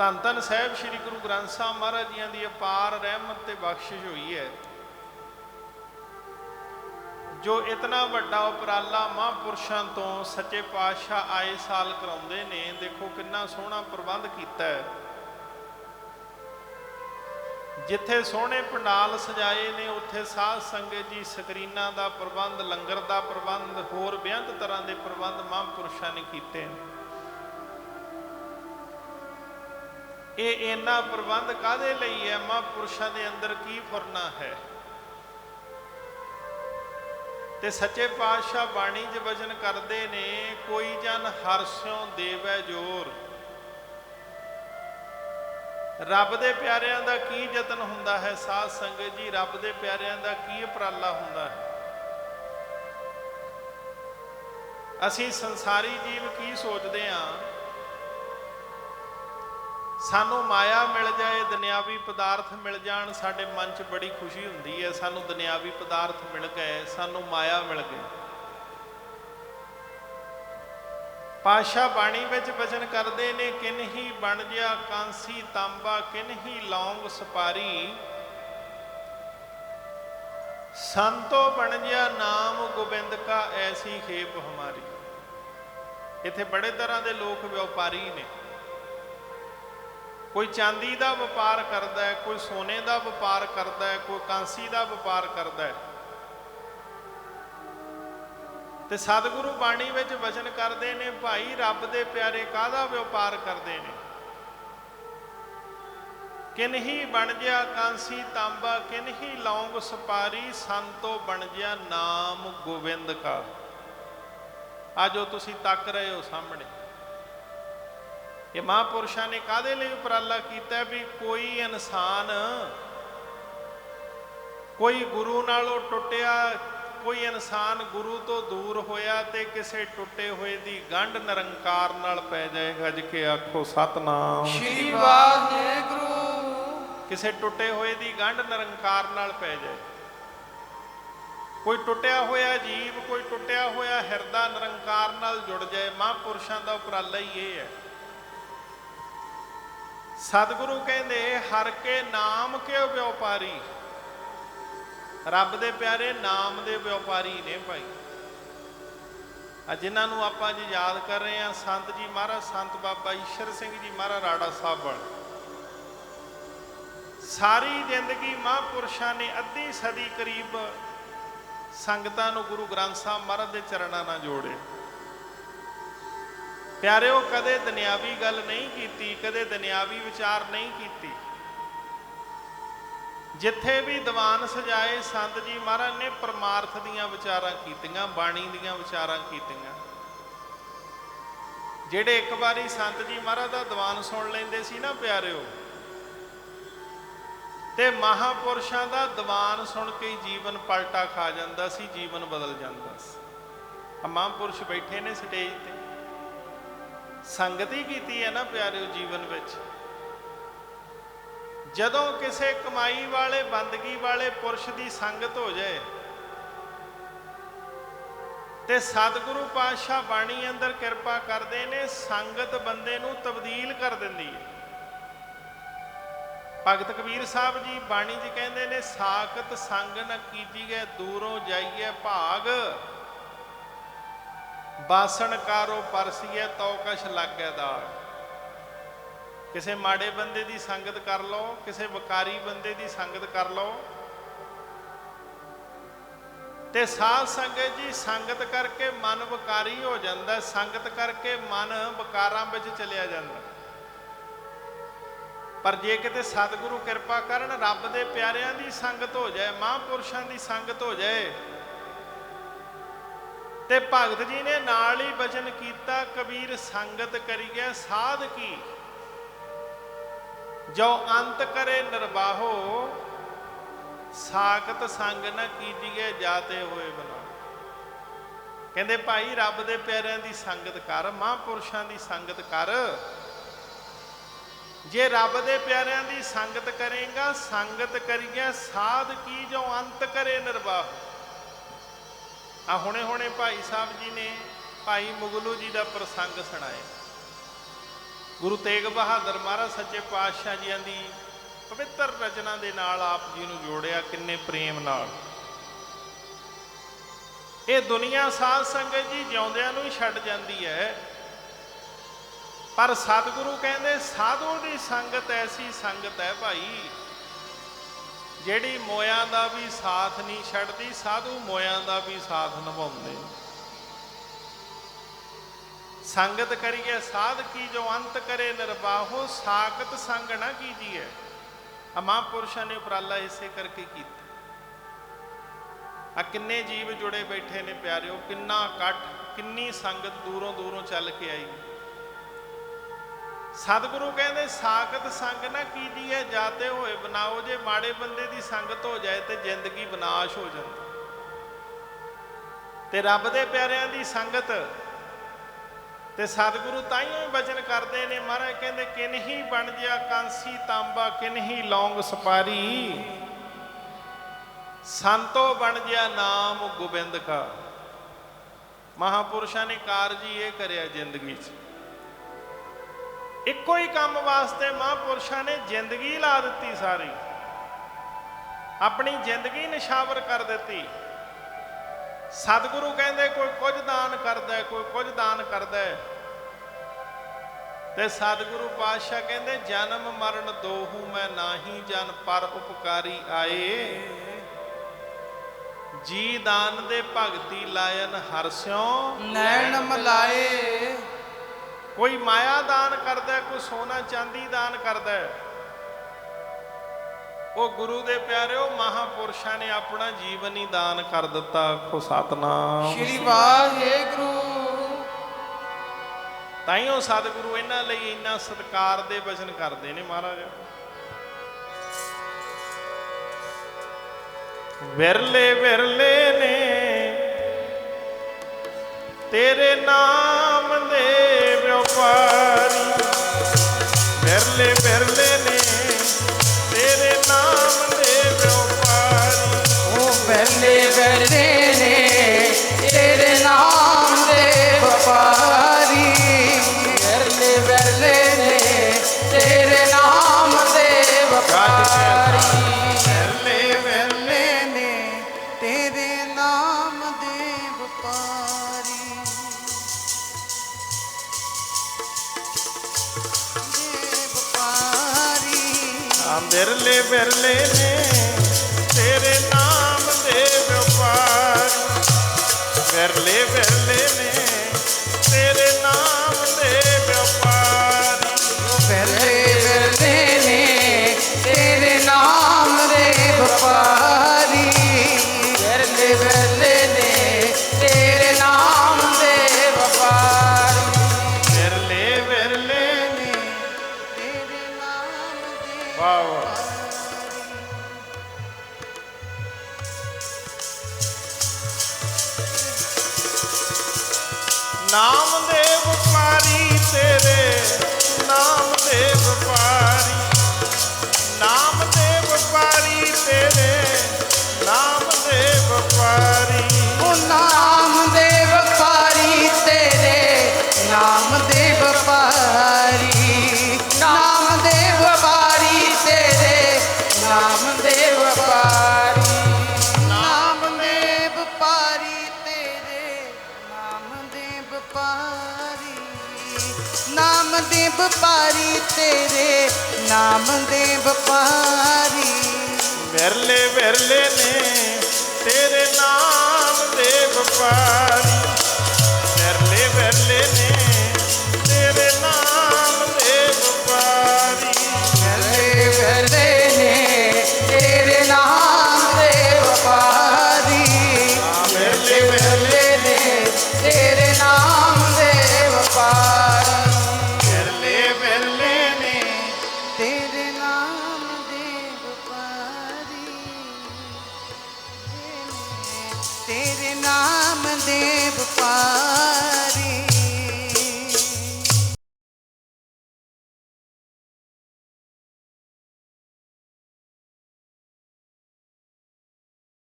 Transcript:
ਧੰਨ ਧੰਨ ਸਾਹਿਬ ਸ੍ਰੀ ਗੁਰੂ ਗ੍ਰੰਥ ਸਾਹਿਬ ਮਹਾਰਾਜ ਜੀਆਂ ਦੀ ਅਪਾਰ ਰਹਿਮਤ ਤੇ ਬਖਸ਼ਿਸ਼ ਹੋਈ ਹੈ। ਜੋ ਇਤਨਾ ਵੱਡਾ ਉਪਰਾਲਾ ਮਹਾਂਪੁਰਸ਼ਾਂ ਤੋਂ ਸੱਚੇ ਪਾਤਸ਼ਾਹ ਆਏ ਸਾਲ ਕਰਾਉਂਦੇ ਨੇ, ਦੇਖੋ ਕਿੰਨਾ ਸੋਹਣਾ ਪ੍ਰਬੰਧ ਕੀਤਾ ਹੈ। ਜਿੱਥੇ ਸੋਹਣੇ ਪੰਡਾਲ ਸਜਾਏ ਨੇ, ਉੱਥੇ ਸਾਧ ਸੰਗਤ ਜੀ ਸਕਰੀਨਾਂ ਦਾ ਪ੍ਰਬੰਧ, ਲੰਗਰ ਦਾ ਪ੍ਰਬੰਧ, ਹੋਰ ਬੇਅੰਤ ਤਰ੍ਹਾਂ ਦੇ ਪ੍ਰਬੰਧ ਮਹਾਂਪੁਰਸ਼ਾਂ ਨੇ ਕੀਤੇ ਨੇ। ਇਹ ਇੰਨਾ ਪ੍ਰਬੰਧ ਕਾਦੇ ਲਈ ਹੈ? ਮਹਾਂਪੁਰਸ਼ਾਂ ਦੇ ਅੰਦਰ ਕੀ ਫਰਨਾ ਹੈ? ਤੇ ਸੱਚੇ ਪਾਤਸ਼ਾਹ ਬਾਣੀ 'ਚ ਵਚਨ ਕਰਦੇ ਨੇ, ਕੋਈ ਜਨ ਹਰਸਿਓ ਦੇਵੈ ਜੋਰ। ਰੱਬ ਦੇ ਪਿਆਰਿਆਂ ਦਾ ਕੀ ਯਤਨ ਹੁੰਦਾ ਹੈ? ਸਾਧ ਸੰਗਤ ਜੀ, ਰੱਬ ਦੇ ਪਿਆਰਿਆਂ ਦਾ ਕੀ ਉਪਰਾਲਾ ਹੁੰਦਾ ਹੈ? ਅਸੀਂ ਸੰਸਾਰੀ ਜੀਵ ਕੀ ਸੋਚਦੇ ਆਂ? ਸਾਨੂੰ ਮਾਇਆ ਮਿਲ ਜਾਏ, ਦੁਨਿਆਵੀ ਪਦਾਰਥ ਮਿਲ ਜਾਣ, ਸਾਡੇ ਮਨ 'ਚ ਬੜੀ ਖੁਸ਼ੀ ਹੁੰਦੀ ਹੈ, ਸਾਨੂੰ ਦੁਨਿਆਵੀ ਪਦਾਰਥ ਮਿਲ ਗਏ, ਸਾਨੂੰ ਮਾਇਆ ਮਿਲ ਗਈ। ਪਾਸ਼ਾ ਬਾਣੀ ਵਿੱਚ ਵਚਨ ਕਰਦੇ ਨੇ ਕਿਨਹੀ ਬਣ ਜਿਆ ਕਾਂਸੀ ਤਾਂਬਾ ਕਿਨਹੀ ਲੌਂਗ ਸਪਾਰੀ। ਸੰਤੋ ਬਣ ਜਿਆ ਨਾਮ ਗੋਬਿੰਦ ਕਾ, ਐਸੀ ਖੇਪ ਹਮਾਰੀ। ਇੱਥੇ ਬੜੇ ਤਰ੍ਹਾਂ ਦੇ ਲੋਕ ਵਪਾਰੀ ਨੇ। ਕੋਈ ਚਾਂਦੀ ਦਾ ਵਪਾਰ ਕਰਦਾ ਹੈ, ਕੋਈ ਸੋਨੇ ਦਾ ਵਪਾਰ ਕਰਦਾ ਹੈ, ਕੋਈ ਕਾਂਸੀ ਦਾ ਵਪਾਰ ਕਰਦਾ ਹੈ। ਤੇ ਸਤਿਗੁਰੂ ਬਾਣੀ ਵਿੱਚ ਵਚਨ ਕਰਦੇ ਨੇ, ਭਾਈ, ਰੱਬ ਦੇ ਪਿਆਰੇ ਕਾਹਦਾ ਵਪਾਰ ਕਰਦੇ ਨੇ? ਕਿਨਹੀ ਬਣ ਜਿਆ ਕਾਂਸੀ ਤਾਂਬਾ ਕਿਨਹੀ ਲੌਂਗ ਸੁਪਾਰੀ ਸੰਤੋ ਬਣ ਜਿਆ ਨਾਮ ਗੋਬਿੰਦ ਕਾ। ਆਜੋ ਤੁਸੀਂ ਤੱਕ ਰਹੇ ਹੋ ਸਾਹਮਣੇ। ਇਹ ਮਹਾਂਪੁਰਸ਼ਾਂ ਨੇ ਕਾਦੇ ਲਈ ਉਪਰਾਲਾ ਕੀਤਾ ਵੀ ਕੋਈ ਇਨਸਾਨ ਕੋਈ ਗੁਰੂ ਨਾਲੋਂ ਟੁੱਟਿਆ ਕੋਈ ਇਨਸਾਨ ਗੁਰੂ ਤੋਂ ਦੂਰ ਹੋਇਆ ਤੇ ਕਿਸੇ ਟੁੱਟੇ ਹੋਏ ਦੀ ਗੰਢ ਨਿਰੰਕਾਰ ਨਾਲ ਪੈ ਜਾਏ ਗੱਜ ਕੇ ਆਖੋ ਸਤਨਾਮ। ਸ਼੍ਰੀ ਵਾਹਿਗੁਰੂ। ਕਿਸੇ ਟੁੱਟੇ ਹੋਏ ਦੀ ਗੰਢ ਨਿਰੰਕਾਰ ਨਾਲ ਪੈ ਜਾਏ। ਕੋਈ ਟੁੱਟਿਆ ਹੋਇਆ ਜੀਵ ਕੋਈ ਟੁੱਟਿਆ ਹੋਇਆ ਹਿਰਦਾ ਨਿਰੰਕਾਰ ਨਾਲ ਜੁੜ ਜਾਏ ਮਹਾਂਪੁਰਸ਼ਾਂ ਦਾ ਉਪਰਾਲਾ ਹੀ ਇਹ ਹੈ। ਸਤਿਗੁਰੂ ਕਹਿੰਦੇ, ਹਰ ਕੇ ਨਾਮ ਕਿਉ ਵਿਉਪਾਰੀ? ਰੱਬ ਦੇ ਪਿਆਰੇ ਨਾਮ ਦੇ ਵਪਾਰੀ ਨੇ ਭਾਈ। ਆ ਜਿਨ੍ਹਾਂ ਨੂੰ ਆਪਾਂ ਅੱਜ ਯਾਦ ਕਰ ਰਹੇ ਹਾਂ, ਸੰਤ ਜੀ ਮਹਾਰਾਜ, ਸੰਤ ਬਾਬਾ ਈਸ਼ਰ ਸਿੰਘ ਜੀ ਮਹਾਰਾਜ, ਰਾੜਾ ਸਾਹਿਬ ਵਾਲੇ। ਸਾਰੀ ਜ਼ਿੰਦਗੀ ਮਹਾਂਪੁਰਸ਼ਾਂ ਨੇ ਅੱਧੀ ਸਦੀ ਕਰੀਬ ਸੰਗਤਾਂ ਨੂੰ ਗੁਰੂ ਗ੍ਰੰਥ ਸਾਹਿਬ ਮਹਾਰਾਜ ਦੇ ਚਰਨਾਂ ਨਾਲ ਜੋੜਿਆ। ਪਿਆਰਿਓ, ਕਦੇ ਦੁਨਿਆਵੀ ਗੱਲ ਨਹੀਂ ਕੀਤੀ, ਕਦੇ ਦੁਨਿਆਵੀ ਵਿਚਾਰ ਨਹੀਂ ਕੀਤੀ। ਜਿੱਥੇ ਵੀ ਦੀਵਾਨ ਸਜਾਏ, ਸੰਤ ਜੀ ਮਹਾਰਾਜ ਨੇ ਪਰਮਾਰਥ ਦੀਆਂ ਵਿਚਾਰਾਂ ਕੀਤੀਆਂ, ਬਾਣੀ ਦੀਆਂ ਵਿਚਾਰਾਂ ਕੀਤੀਆਂ। ਜਿਹੜੇ ਇੱਕ ਵਾਰੀ ਸੰਤ ਜੀ ਮਹਾਰਾਜ ਦਾ ਦੀਵਾਨ ਸੁਣ ਲੈਂਦੇ ਸੀ ਨਾ ਪਿਆਰਿਓ, ਤੇ ਮਹਾਪੁਰਸ਼ਾਂ ਦਾ ਦੀਵਾਨ ਸੁਣ ਕੇ ਹੀ ਜੀਵਨ ਪਲਟਾ ਖਾ ਜਾਂਦਾ ਸੀ, ਜੀਵਨ ਬਦਲ ਜਾਂਦਾ ਸੀ। ਆ ਮਹਾਂਪੁਰਸ਼ ਬੈਠੇ ਨੇ ਸਟੇਜ ਤੇ। ਸੰਗਤ ਹੀ ਕੀਤੀ ਹੈ ਨਾ ਪਿਆਰਿਓ ਜੀਵਨ ਵਿੱਚ। ਜਦੋਂ ਕਿਸੇ ਕਮਾਈ ਵਾਲੇ, ਬੰਦਗੀ ਵਾਲੇ ਪੁਰਸ਼ ਦੀ ਸੰਗਤ ਹੋ ਜਾਏ ਤੇ ਸਤਿਗੁਰੂ ਪਾਤਸ਼ਾਹ ਬਾਣੀ ਅੰਦਰ ਕਿਰਪਾ ਕਰਦੇ ਨੇ, ਸੰਗਤ ਬੰਦੇ ਨੂੰ ਤਬਦੀਲ ਕਰ ਦਿੰਦੀ ਹੈ। ਭਗਤ ਕਬੀਰ ਸਾਹਿਬ ਜੀ ਬਾਣੀ 'ਚ ਕਹਿੰਦੇ ਨੇ, ਸਾਖਤ ਸੰਗ ਨ ਕੀਜੀਏ ਦੂਰੋਂ ਜਾਈਏ ਭਾਗ। ਬਾਸਣ ਕਾਰੋ ਪਰਸੀਏ ਤਉ ਕਛ ਲੱਗੈ ਦਾਗ। ਕਿਸੇ ਮਾੜੇ ਬੰਦੇ ਦੀ ਸੰਗਤ ਕਰ ਲਓ, ਕਿਸੇ ਵਕਾਰੀ ਬੰਦੇ ਦੀ ਸੰਗਤ ਕਰ ਲਓ। ਤੇ ਸਾਧ ਸੰਗਤ ਜੀ, ਸੰਗਤ ਕਰਕੇ ਮਨ ਵਕਾਰੀ ਹੋ ਜਾਂਦਾ, ਸੰਗਤ ਕਰਕੇ ਮਨ ਵਕਾਰਾਂ ਵਿੱਚ ਚਲਿਆ ਜਾਂਦਾ। ਪਰ ਜੇ ਕਿਤੇ ਸਤਿਗੁਰੂ ਕਿਰਪਾ ਕਰਨ, ਰੱਬ ਦੇ ਪਿਆਰਿਆਂ ਦੀ ਸੰਗਤ ਹੋ ਜਾਏ, ਮਹਾਂਪੁਰਸ਼ਾਂ ਦੀ ਸੰਗਤ ਹੋ ਜਾਏ ਤੇ ਭਗਤ ਜੀ ਨੇ ਨਾਲ ਹੀ ਬਚਨ ਕੀਤਾ, ਕਬੀਰ ਸੰਗਤ ਕਰੀਏ ਸਾਧ ਕੀ? ਜੋ ਅੰਤ ਕਰੇ ਨਿਰਵਾਹੋ, ਸਾਖਤ ਸੰਗ ਨ ਕੀਜੀਏ ਜਾਤੇ ਹੋਏ ਬਨਾ ਕਹਿੰਦੇ, ਭਾਈ, ਰੱਬ ਦੇ ਪਿਆਰਿਆਂ ਦੀ ਸੰਗਤ ਕਰ, ਮਹਾਂਪੁਰਸ਼ਾਂ ਦੀ ਸੰਗਤ ਕਰ। ਜੇ ਰੱਬ ਦੇ ਪਿਆਰਿਆਂ ਦੀ ਸੰਗਤ ਕਰੇਗਾ, ਸੰਗਤ ਕਰੀਏ ਸਾਧ ਕੀ? ਜੋ ਅੰਤ ਕਰੇ ਨਿਰਵਾਹੋ। ਆ ਹੁਣੇ ਹੁਣੇ ਭਾਈ ਸਾਹਿਬ ਜੀ ਨੇ ਭਾਈ ਮੁਗਲੂ ਜੀ ਦਾ ਪ੍ਰਸੰਗ ਸੁਣਾਇਆ। ਗੁਰੂ ਤੇਗ ਬਹਾਦਰ ਮਹਾਰਾਜ ਸੱਚੇ ਪਾਤਸ਼ਾਹ ਜੀਆਂ ਦੀ ਪਵਿੱਤਰ ਰਚਨਾ ਦੇ ਨਾਲ ਆਪ ਜੀ ਨੂੰ ਜੋੜਿਆ, ਕਿੰਨੇ ਪ੍ਰੇਮ ਨਾਲ। ਇਹ ਦੁਨੀਆ ਸਾਧ ਸੰਗਤ ਜੀ ਜਿਉਂਦਿਆਂ ਨੂੰ ਹੀ ਛੱਡ ਜਾਂਦੀ ਹੈ। ਪਰ ਸਤਿਗੁਰੂ ਕਹਿੰਦੇ, ਸਾਧੂ ਦੀ ਸੰਗਤ ਐਸੀ ਸੰਗਤ ਹੈ ਭਾਈ ਜਿਹੜੀ ਮੋਇਆਂ ਦਾ ਵੀ ਸਾਥ ਨਹੀਂ ਛੱਡਦੀ, ਸਾਧੂ ਮੋਇਆਂ ਦਾ ਵੀ ਸਾਥ ਨਿਭਾਉਂਦੇ। ਸੰਗਤ ਕਰੀਏ, ਸਾਧ ਕੀ ਜੋ ਅੰਤ ਕਰੇ ਨਿਰਬਾਹੋ ਸਾਖਤ ਸੰਗ ਨਾ ਕੀਜੀਏ। ਆ ਮਹਾਂਪੁਰਸ਼ਾਂ ਨੇ ਉਪਰਾਲਾ ਇਸੇ ਕਰਕੇ ਕੀਤਾ। ਆ ਕਿੰਨੇ ਜੀਵ ਜੁੜੇ ਬੈਠੇ ਨੇ ਪਿਆਰਿਓ, ਕਿੰਨਾ ਇਕੱਠ, ਕਿੰਨੀ ਸੰਗਤ ਦੂਰੋਂ ਦੂਰੋਂ ਚੱਲ ਕੇ ਆਈ। ਸਤਿਗੁਰੂ ਕਹਿੰਦੇ, ਸਾਖਤ ਸੰਗ ਨਾ ਕੀਜੀਏ ਜਾਤੇ ਹੋਏ ਬਣਾਓ, ਜੇ ਮਾੜੇ ਬੰਦੇ ਦੀ ਸੰਗਤ ਹੋ ਜਾਏ ਤੇ ਜ਼ਿੰਦਗੀ ਵਿਨਾਸ਼ ਹੋ ਜਾਂਦੀ ਤੇ ਰੱਬ ਦੇ ਪਿਆਰਿਆਂ ਦੀ ਸੰਗਤ ਤੇ ਸਤਿਗੁਰੂ ਤਾਈਓ ਬਚਨ ਕਰਦੇ ਨੇ। ਮਹਾਰਾਜ ਕਹਿੰਦੇ ਕਿਨਹੀ ਬਣ ਜਿਆ ਕਾਂਸੀ ਤਾਂਬਾ ਕਿਨਹੀ ਲੌਂਗ ਸਪਾਰੀ। ਸੰਤੋ ਬਣ ਜਿਆ ਨਾਮ ਗੋਬਿੰਦ ਕਾ। ਮਹਾਪੁਰਸ਼ਾਂ ਨੇ ਕਾਰਜ ਹੀ ਇਹ ਕਰਿਆ ਜ਼ਿੰਦਗੀ 'ਚ। ਇੱਕੋ ਹੀ ਕੰਮ ਵਾਸਤੇ ਮਹਾਂਪੁਰਸ਼ਾਂ ਨੇ ਜ਼ਿੰਦਗੀ ਲਾ ਦਿੱਤੀ ਸਾਰੀ। ਆਪਣੀ ਜ਼ਿੰਦਗੀ ਨਿਸ਼ਾਵਰ ਕਰ ਦਿੱਤੀ। ਸਤਿਗੁਰੂ ਕਹਿੰਦੇ, ਕੋਈ ਕੁਝ ਦਾਨ ਕਰਦਾ ਕੋਈ ਕੁਝ ਦਾਨ ਕਰਦਾ ਤੇ ਸਤਿਗੁਰੂ ਪਾਤਸ਼ਾਹ ਕਹਿੰਦੇ, ਜਨਮ ਮਰਨ ਦੋਹੂ ਮੈਂ ਨਾਹੀ ਜਨ ਪਰ ਉਪਕਾਰੀ ਆਏ। ਜੀ ਦਾਨ ਦੇ ਭਗਤੀ ਲਾਇਨ ਹਰਸਿਓ ਨੈਣ ਮਲਾਏ। ਕੋਈ ਮਾਇਆ ਦਾਨ ਕਰਦਾ ਕੋਈ ਸੋਨਾ ਚਾਂਦੀ ਦਾਨ ਕਰਦਾ। ਉਹ ਗੁਰੂ ਦੇ ਪਿਆਰਿਓ ਮਹਾਪੁਰਸ਼ਾਂ ਨੇ ਆਪਣਾ ਜੀਵਨ ਹੀ ਦਾਨ ਕਰ ਦਿੱਤਾ। ਆਖੋ ਸਤਨਾਮ। ਸ਼੍ਰੀ ਵਾਹਿਗੁਰੂ। ਤਾਈਓ ਸਤਿਗੁਰੂ ਇਹਨਾਂ ਲਈ ਇੰਨਾ ਸਤਿਕਾਰ ਦੇ ਵਚਨ ਕਰਦੇ ਨੇ ਮਹਾਰਾਜ। ਵਿਰਲੇ ਵਿਰਲੇ ਨੇ ਤੇਰੇ ਨਾਮ ਦੇ ਬਿਰਲੇ ਬਿਰਲੇ ਨੇ ਤੇਰੇ ਨਾਮ ਦੇ ਵਪਾਰ। ਬਿਰਲੇ ਬਿਰਲੇ ਨੇ ਤੇਰੇ ਨਾਮ ਨਾਮ ਦੇ ਵਪਾਰੀ ਤੇਰੇ ਨਾਮ ਦੇ ਵਪਾਰੀ ਦੇ ਵਪਾਰੀ ਤੇਰੇ ਨਾਮ ਦੇ ਵਪਾਰੀ। ਵਿਰਲੇ ਵਿਰਲੇ ਨੇ ਤੇਰੇ ਨਾਮ ਦੇ ਵਪਾਰੀ। ਤੇਰੇ ਨਾਮ ਦੇਵ ਪਾ